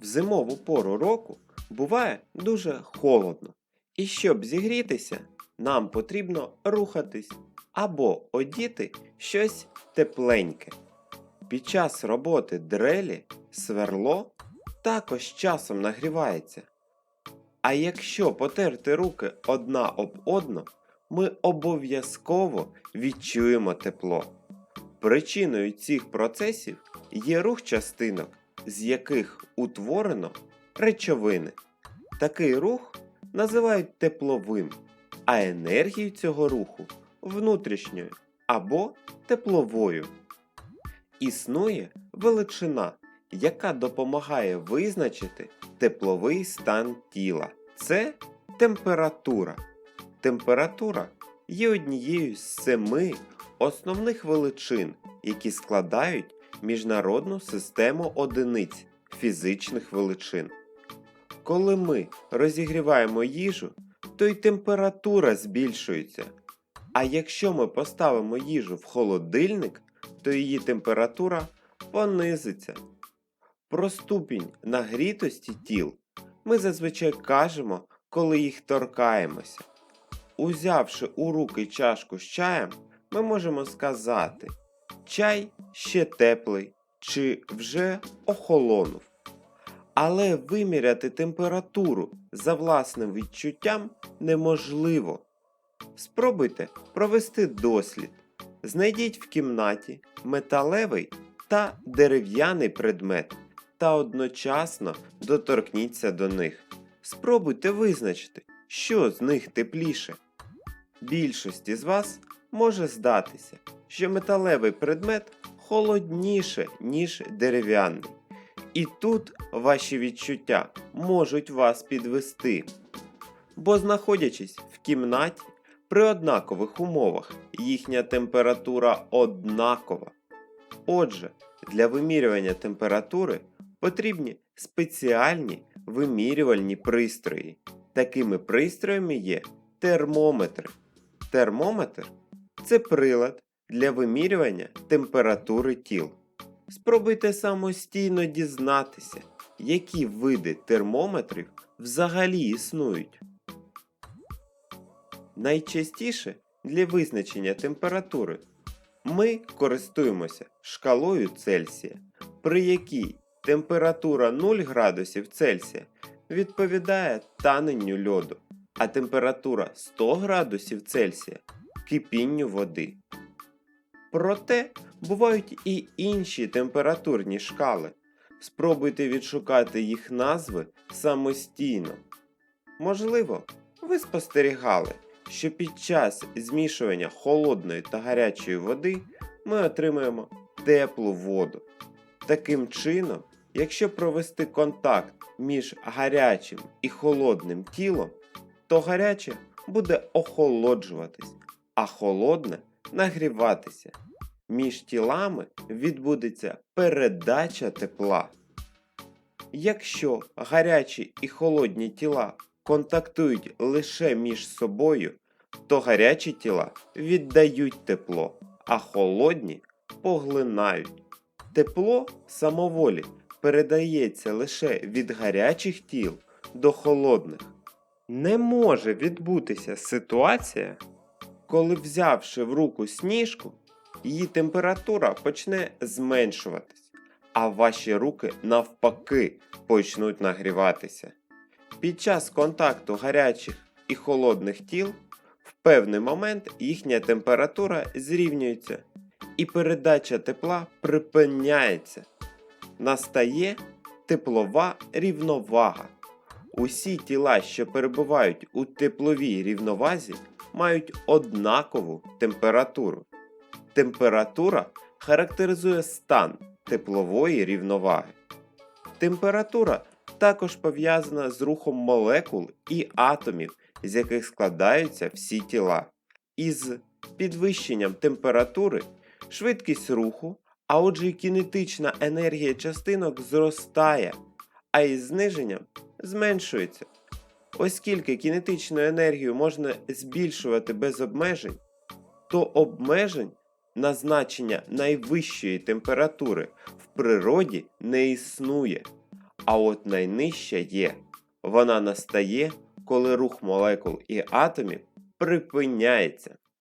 В зимову пору року буває дуже холодно. І щоб зігрітися, нам потрібно рухатись або одіти щось тепленьке. Під час роботи дрелі сверло також часом нагрівається. А якщо потерти руки одна об одну, ми обов'язково відчуємо тепло. Причиною цих процесів є рух частинок, з яких утворено речовини. Такий рух називають тепловим, а енергію цього руху внутрішньою або тепловою. Існує величина, яка допомагає визначити тепловий стан тіла. Це температура. Температура є однією з семи основних величин, які складають міжнародну систему одиниць фізичних величин. Коли ми розігріваємо їжу, то й температура збільшується. А якщо ми поставимо їжу в холодильник, то її температура понизиться. Про ступінь нагрітості тіл ми зазвичай кажемо, коли їх торкаємося. Узявши у руки чашку з чаєм, ми можемо сказати: чай ще теплий чи вже охолонув. Але виміряти температуру за власним відчуттям неможливо. Спробуйте провести дослід. Знайдіть в кімнаті металевий та дерев'яний предмет та одночасно доторкніться до них. Спробуйте визначити, що з них тепліше. Більшості з вас може здатися, що металевий предмет холодніше, ніж дерев'яний. І тут ваші відчуття можуть вас підвести. Бо знаходячись в кімнаті при однакових умовах, їхня температура однакова. Отже, для вимірювання температури потрібні спеціальні вимірювальні пристрої. Такими пристроями є термометри. Термометр це прилад для вимірювання температури тіл. Спробуйте самостійно дізнатися, які види термометрів взагалі існують. Найчастіше для визначення температури ми користуємося шкалою Цельсія, при якій температура 0 градусів Цельсія відповідає таненню льоду, а температура 100 градусів Цельсія кипінню води. Проте бувають і інші температурні шкали. Спробуйте відшукати їх назви самостійно. Можливо, ви спостерігали, що під час змішування холодної та гарячої води ми отримуємо теплу воду. Таким чином, якщо провести контакт між гарячим і холодним тілом, то гаряче буде охолоджуватись, а холодне нагріватися. Між тілами відбудеться передача тепла. Якщо гарячі і холодні тіла контактують лише між собою, то гарячі тіла віддають тепло, а холодні поглинають. Тепло самоволі передається лише від гарячих тіл до холодних. Не може відбутися ситуація, коли взявши в руку сніжку, її температура почне зменшуватись, а ваші руки навпаки почнуть нагріватися. Під час контакту гарячих і холодних тіл в певний момент їхня температура зрівнюється і передача тепла припиняється. Настає теплова рівновага. Усі тіла, що перебувають у тепловій рівновазі, мають однакову температуру. Температура характеризує стан теплової рівноваги. Температура також пов'язана з рухом молекул і атомів, з яких складаються всі тіла. Із підвищенням температури швидкість руху, а отже і кінетична енергія частинок зростає, а із зниженням зменшується. Оскільки кінетичну енергію можна збільшувати без обмежень, то обмежень на значення найвищої температури в природі не існує. А от найнижча є. Вона настає, коли рух молекул і атомів припиняється.